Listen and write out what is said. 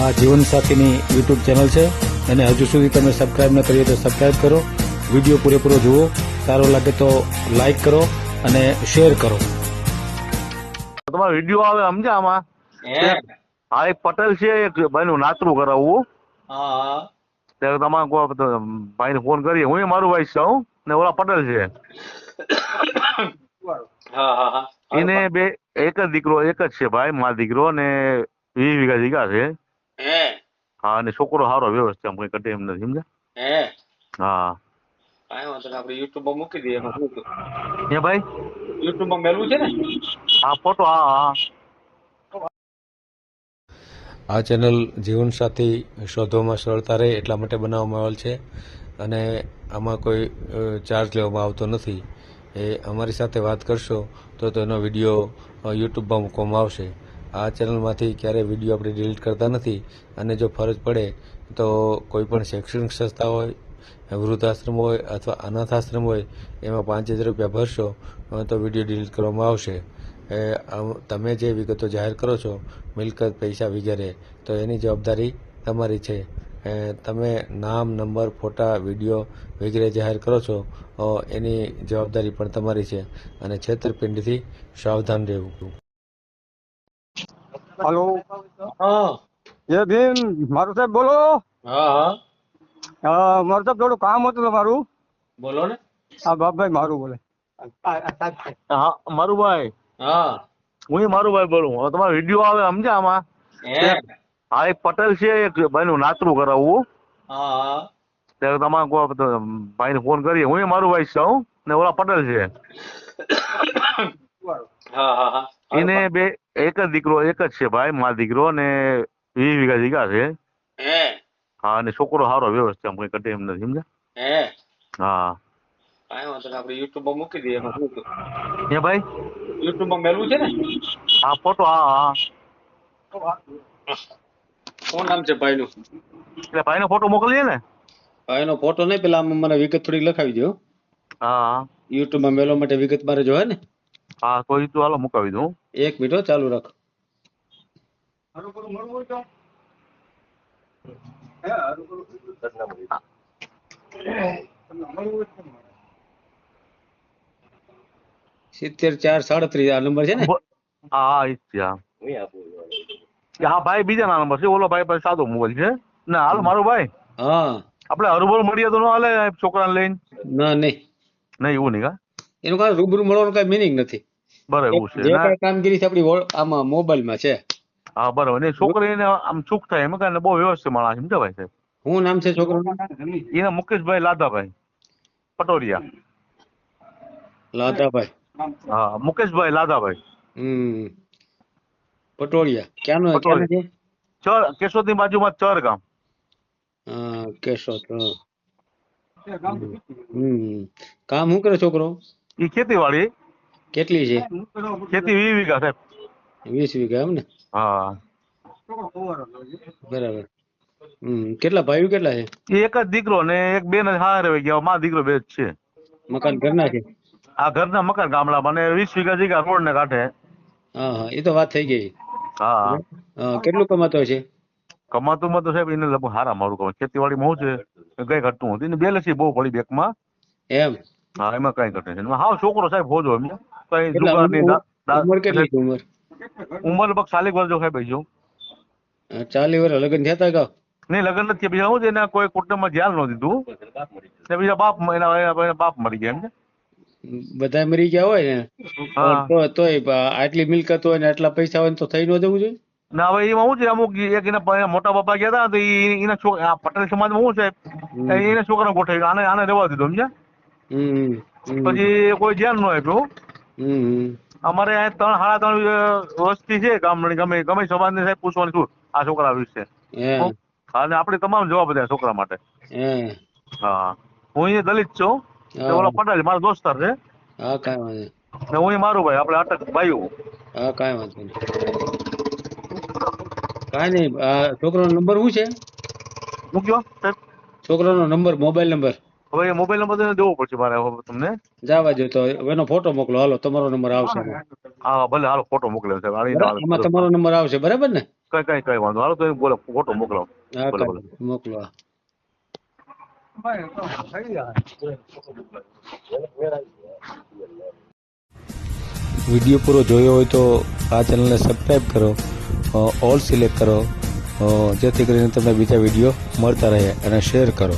આ જીવનસાથીની YouTube channel છે અને હજુ સુધી તમે સબસ્ક્રાઈબ ન કરી હોય તો સબસ્ક્રાઈબ કરો. વીડિયો પૂરેપૂરો જુઓ. સારો લાગે તો લાઈક કરો અને શેર કરો. તમારો વીડિયો આવે સમજ્યા આમાં? હે? હા એક પટેલ છે એક ભાઈનું નાતરું કરાવવું. હા. ત્યારે તમારે કોઈ ભાઈને ફોન કરીએ. હું મારું ભાઈ છું ને ઓલા પટેલ છે. હા હા હા. એને બે એક જ દીકરો એક જ છે ભાઈ મારો દીકરો ને વીસ વીઘા જગ્યા છે. હે હા અને છોકરો સારો વ્યવસ્થિત આમ કઈ કટે એમ નથી સમજ્યા હે હા કાંઈ વાંધો નહીં આપણે યુટ્યુબમાં મૂકી દઈએ એમાં શું છે? ભાઈ યુટ્યુબમાં મેલવું છે ને હા ફોટો હા હા આ ચેનલ જીવનસાથી શોધવામાં સરળતા રહે એટલા માટે બનાવવામાં આવેલ છે અને આમાં કોઈ ચાર્જ લેવામાં આવતો નથી. એ અમારી સાથે વાત કરશો તો તેનો વીડિયો યુટ્યુબમાં મૂકવામાં આવશે. આ ચેનલમાંથી ક્યારેય વીડિયો આપણે ડિલીટ કરતા નથી અને જો ફરજ પડે તો કોઈપણ શૈક્ષણિક સંસ્થા હોય, વૃદ્ધાશ્રમ હોય અથવા અનાથ આશ્રમ હોય, એમાં પાંચ હજાર રૂપિયા ભરશો તો વીડિયો ડિલીટ કરવામાં આવશે. તમે જે વિગતો જાહેર કરો છો, મિલકત, પૈસા વગેરે, તો એની જવાબદારી તમારી છે. તમે નામ, નંબર, ફોટા વીડિયો વગેરે જાહેર કરો છો એની જવાબદારી પણ તમારી છે અને છેતરપિંડીથી સાવધાન રહેવું. હલો. હા. એ ભીમ મારું સાહેબ બોલો. હા હા. મારું સાહેબ થોડું કામ હતું તમારું. બોલો ને. હા બાપભાઈ મારું બોલે. હા મારું ભાઈ. હા. હું મારું ભાઈ બોલું. હવે તમારો વીડિયો આવે સમજ્યા આમાં? હે હા એક પટેલ છે એક ભાઈનું નાતરું કરાવવું. હા હા. ત્યારે તમારે કોઈ ભાઈને ફોન કરીએ. હું મારું ભાઈ છું ને ઓલા પટેલ છે. હા હા હા. એને બે એક જ દીકરો એક જ છે ભાઈ મારો દીકરો ને વીસ વીઘા જીગા છે. હા? અને છોકરો સારો વ્યવસ્થિત આમ કઈ કટે એમ નથી સમજ્યા? હા? કાંઈ વાંધો નહીં આપણે યુટ્યુબમાં મૂકી દઈએ ભાઈ? યુટ્યુબમાં મેલવું છે ને? હા ફોટો હા હા. શું નામ છે ભાઈનું? એટલે ભાઈને ફોટો મોકલીએ ને? ભાઈનો ફોટો નહીં પેલા મને વિગત થોડી લખાવી દો હા. યુટ્યુબમાં મેલવા માટે વિગત મારે જો હે ને? હા કોઈ તું હાલો મુકાવી દઉં એક મિનિટ ચાલુ રાખો. સિત્તેર ચાર સાડત્રીસ આ નંબર છે ને? હા હા જ છે હા. ભાઈ બીજા ના નંબર છે. ઓલો ભાઈ પાસે સાદો મોબાઈલ છે. ના હાલ મારો ભાઈ. હા. આપણે હરુભર મળીએ તો ન હાલે છોકરાને લઈને? ના નહીં. નહીં એવું નહીં કા એનું કાંઈ રૂબરૂ મળવાનું કઈ મિનિંગ નથી. બરાબર છે. જે ના કામગીરી છે આપણી આમાં મોબાઈલમાં છે. હા બરાબર. ને છોકરીને આમ સુખ થાય એમાં કારણે બહુ વ્યવસ્થિત માણસ સમજો ભાઈ સાહેબ શું નામ છે છોકરાનું એના મુકેશભાઈ લાદાભાઈ પટોરિયા. લાદાભાઈ. હા મુકેશભાઈ લાદાભાઈ. હમ. પટોળિયા ક્યાંનો છે? ચર કેશોદની બાજુમાં ચર ગામ. હા કેશોદ હમ. કામ શું કરે છોકરો? એ ખેતીવાડી કેટલી છે? ખેતી વીસ વીઘા સાહેબ વીસ વીઘા એમ ને? હા. બરાબર. હમ કેટલા ભાઈઓ કેટલા છે? એક જ દીકરો ને એક બેન જ હારે રહી ગયા. મારો દીકરો બે જ છે. મકાન ઘરના છે? આ ઘરના મકાન ગામડામાં ને વીસ વીઘા જગ્યા રોડ ને કાંઠે. હા હા એ તો વાત થઈ ગઈ. હા. કેટલું કમાતો છે? કમાતું માં તો સાહેબ એને લગભગ હારા મારું કહું ખેતીવાડીમાં હું છે. કઈ ઘટતું હતું. ને બેલેસી બહુ પડી બેકમાં. એમ? હા એમાં કઈ ઘટે છે. હાવ છોકરો સાહેબ હોજો એમ કઈ કેટલા નહીં ઉંમર- કેટલી ઉંમર? ઉંમર લગભગ સાલી વર્ષ સાહેબ જો હા, ચાલી વર્ષ લગ્ન થયા હતા કા? નહીં લગ્ન નથી બીજા છે એના કોઈ કુટુંબમાં ધ્યાન ન દીધું. ને બીજા બાપ એના બાપ મરી ગયા એમ બધા મરી ગયા હોય ને? હા. તો તોય આટલી મિલકત હોય ને આટલા પૈસા હોય ને તો થઈ ન જવું જોઈએ. ના હવે એમાં શું છે અમુક એક એના મોટા બાપા ગયા હતા તો એના પટેલ સમાજમાં શું છે? એના છોકરા ગોઠવી આને આને રહેવા દીધો સમજ્યા. પછી કોઈ ધ્યાન ન આપ્યું. અમારે અહીંયા ત્રણ સાડા ત્રણ વસ્તી છે ગામની ગમે ગમે સમાજને સાહેબ પૂછવાની શું આ છોકરા વિશે. અને આપણે તમામ જવાબ બધા છોકરા માટે. હા. હું અહીંયા દલિત છું. ઓલા પટેલ મારો દોસ્તાર છે. હા કાંઈ વાંધો ને હું મારું ભાઈ આપણે અટક ભાઈઓ. હા કાંઈ વાંધો નહીં. કાંઈ નહીં છોકરાનો નંબર શું છે? મૂક્યો છોકરાનો નંબર મોબાઈલ નંબર. હવે એ મોબાઈલ નંબર તો દેવો પડશે મારે હવે તમને. જવા દો તો એનો ફોટો મોકલો. હાલો તમારો નંબર આવશે. હા ભલે હાલો ફોટો મોકલ્યો સાહેબ આની આમાં તમારો નંબર આવશે બરાબર ને? કઈ કઈ કઈ વાંધો. હાલો તો બોલો ફોટો મોકલો. મોકલો વીડિયો પૂરો જોયો હોય તો આ ચેનલને સબસ્ક્રાઈબ કરો ઓલ સિલેક્ટ કરો જેથી કરીને તમને બીજા વીડિયો મળતા રહે અને શેર કરો.